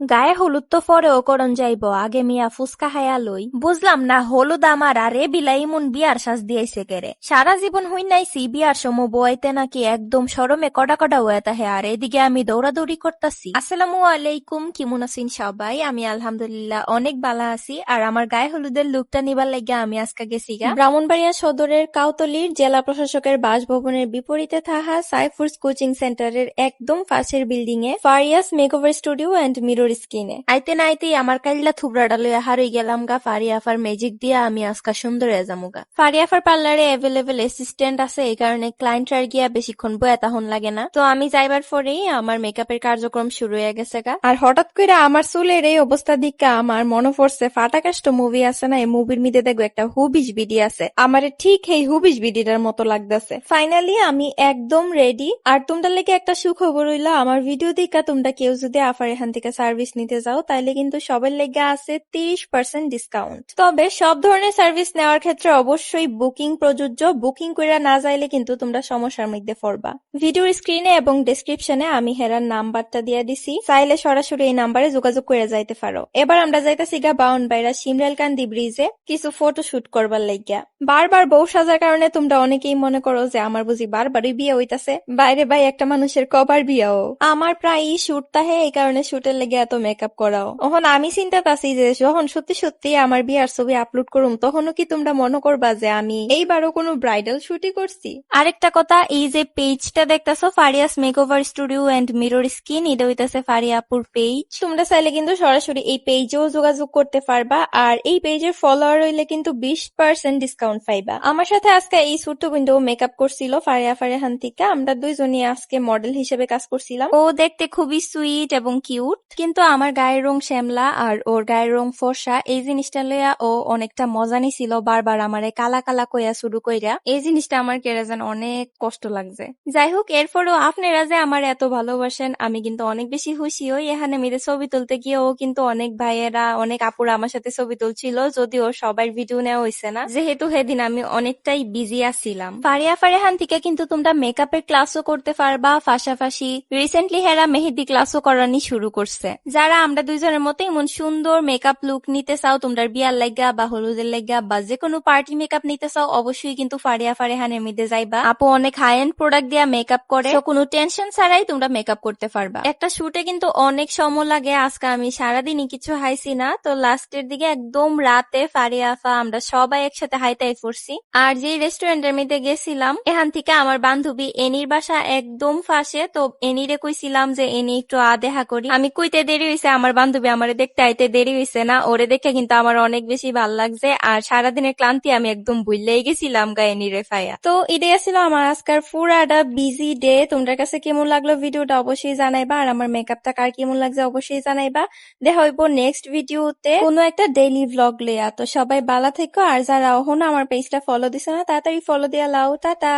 গায়ে হলুদ তো পরেও করণ যাইব, আগে মিয়া ফুসকা হায়া লই। বুঝলাম না, হলুদ আমার আর বিলাই ইমন বিয়ার শ্বাস দিয়াইছে কেরে। সারা জীবন হই নাইছি বিয়ার সময় বইতে নাকি একদম সরমে কডা কডা হয়ে হে, আর এদিকে আমি দৌড়াদৌড়ি করতাছি। আসসালামু আলাইকুম, কেমন আছেন সবাই? আমি আলহামদুলিল্লাহ অনেক বালা আছি, আর আমার গায়ে হলুদের লুকটা নিবার লাগিয়া আমি আজকে গেছি গা। ব্রাহ্মণবাড়িয়া সদরের কাউতলির জেলা প্রশাসকের বাসভবনের বিপরীতে থাহা সাইফুডস কোচিং সেন্টারের একদম পাশের building A Faria's makeover studio and mirror স্কিনে। আইতে না আইতেই আমার কাইল্লা থুবড়াটা লইয়া হারই গেলাম গা ফারিয়াফার ম্যাজিক দিয়া আমি আজকা সুন্দর এজামু গা। ফারিয়াফার পার্লারে অ্যাভেলেবেল অ্যাসিস্ট্যান্ট আছে, এই কারণে ক্লায়েন্টরার গিয়া বেশিক্ষণ বয়া তখন লাগে না। তো আমি যাইবার পরেই আমার মেকআপের কার্যক্রম শুরু হয়ে গেছে গা। আর হঠাৎ করে আমার চুলের এই অবস্থা দিকা আমার মনে পড়ছে ফাটাকাষ্ট মুভি আছে না, এই মুভির মধ্যে দেখো একটা হুবিশ বিডি আছে। আমার ঠিক এই হুবিশ বিডিটার মতো লাগতেছে। ফাইনালি আমি একদম রেডি আর তোমরা লেগে একটা সুখবর হইল, আমার ভিডিও দিকা তোমরা কেউ যদি আফার এখান থেকে সার্ভিস নিতে যাও, তাইলে কিন্তু সবের লেগে আছে তিরিশ পার্সেন্ট ডিসকাউন্ট তবে সব ধরনের সার্ভিস নেওয়ার ক্ষেত্রে অবশ্যই বুকিং প্রযোজ্য। বুকিং করে না যাইলে কিন্তু তোমরা সমস্যার মধ্যে পড়বা। ভিডিওর স্ক্রিনে এবং ডেসক্রিপশনে আমি হেরার নাম্বারটা দিয়ে দিছি। চাইলে সরাসরি এই নাম্বারে যোগাযোগ করে যাইতে পারো। এবার আমরা যাইতেছি গা বাউন বাইরা সিমরালকান্দি ব্রিজে কিছু ফটো শুট করবার লাগিয়া। বারবার বউ সাজার কারণে তোমরা অনেকেই মনে করো যে আমার বুঝি বারবারই বিয়ে হইতাছে। বাইরে ভাই একটা মানুষের কবার বিয়াও। আমার প্রায়ই শুট তাহে, এই কারণে শুটের লেগে এত মেকআপ করাও। তখন আমি চিন্তা পাচ্ছি যে যখন সত্যি সত্যি আমার বিয়ার ছবি আপলোড করুম তখনও কি তোমরা মনে করবা যে আমি এইবারও কোনো ব্রাইডাল শুটই করছি? আরেকটা কথা এই যে পেজটা দেখতেছো Faria's makeover studio and mirror skin এটা হইতাছে ফারিয়াপুর পেজ তোমরা চাইলে কিন্তু সরাসরি এই পেজেও যোগাযোগ করতে পারবা আর এই পেজের ফলোয়ার হইলে কিন্তু বিশ পার্সেন্ট ডিসকাউন্ট পাইবা। আমার সাথে আজকে এই ছোট্ট উইন্ডো মেকআপ করছিল ফারিয়া ফারিহান থেকে আমরা দুইজনই আজকে মডেল হিসেবে কাজ করছিলাম। ও দেখতে খুবই সুইট এবং কিউট কিন্তু আমার গায়ের রং শ্যামলা আর ওর গায়ের রং ফর্সা, এই জিনিসটা লইয়া ও অনেকটা মজা নিছিল বারবার আমারে কালা কালা কইয়া শুরু কইরা। এই জিনিসটা আমার কেড়ে যেন অনেক কষ্ট লাগছে। যাই হোক, এরপরেও আপনারা যে আমার এত ভালোবাসেন, আমি কিন্তু অনেক বেশি খুশি হই। এখানে মেয়েদের ছবি তুলতে গিয়ে ও কিন্তু অনেক ভাইয়েরা, অনেক আপুরা আমার সাথে ছবি তুলছিল, যদিও সবার ভিডিও নেওয়া হয়েছে না। যেহেতু সেদিন আমি অনেকটাই বিজি আছিলাম। ফারিয়া ফারেহান থেকে কিন্তু তোমরা মেকআপের ক্লাসও করতে পারবা, পাশাপাশি রিসেন্টলি হেরা মেহেদি ক্লাসও করানি শুরু করছে। যারা আমরা দুইজনের মতো এমন সুন্দর মেকআপ লুক নিতে চাও তোমরা বিয়ার লাগা বা হলুদের লাগা বা যে কোনো পার্টি মেকআপ নিতে চাও, অবশ্যই কিন্তু ফারিয়া ফারেহানের মধ্যে যাইবা। আপু অনেক হাই এন্ড প্রোডাক্ট দিয়া মেকআপ করে। কোনো টেনশন ছাড়াই তোমরা মেকআপ করতে পারবা। একটা শুটে কিন্তু অনেক সময় লাগে। আজকে আমি সারাদিনই কিছু হাইছি না। তো লাস্টের দিকে একদম রাতে ফারিয়া, আফা, আমরা সবাই একসাথে হাইতাই করছি। আর যে রেস্টুরেন্টের মধ্যে গেছিলাম, এখান থেকে আমার বান্ধবী এনির বাসা একদম ফাঁসে তো এনিরে কইছিলাম যে এনি একটু আদেহা করি। আমি কইতে দেরি হয়েছে আমার বান্ধবী আমারে দেখতে আইতে দেরি হয়েছে না, ওরে দেখে কিন্তু আমার অনেক বেশি ভালো লাগছে, আর সারাদিনের ক্লান্তি আমি একদম ভুললেই গেছিলাম গা এনিরে ফাইয়া তো এটাই ছিল আমার আজকার পুরাটা বিজি ডে তোমরা কাছে কেমন লাগল ভিডিওটা অবশ্যই জানাইবা, আর আমার মেকআপটা কার কেমন লাগছে অবশ্যই জানাইবা। দেখা হইব নেক্সট ভিডিওতে কোনো একটা ডেইলি ভ্লগ লেয়া তো সবাই বালা থেকো, আর যারা এখনও আমার পেজটা ফলো দিছে না, তাড়াতাড়ি ফলো দিয়া, লাও, টাটা।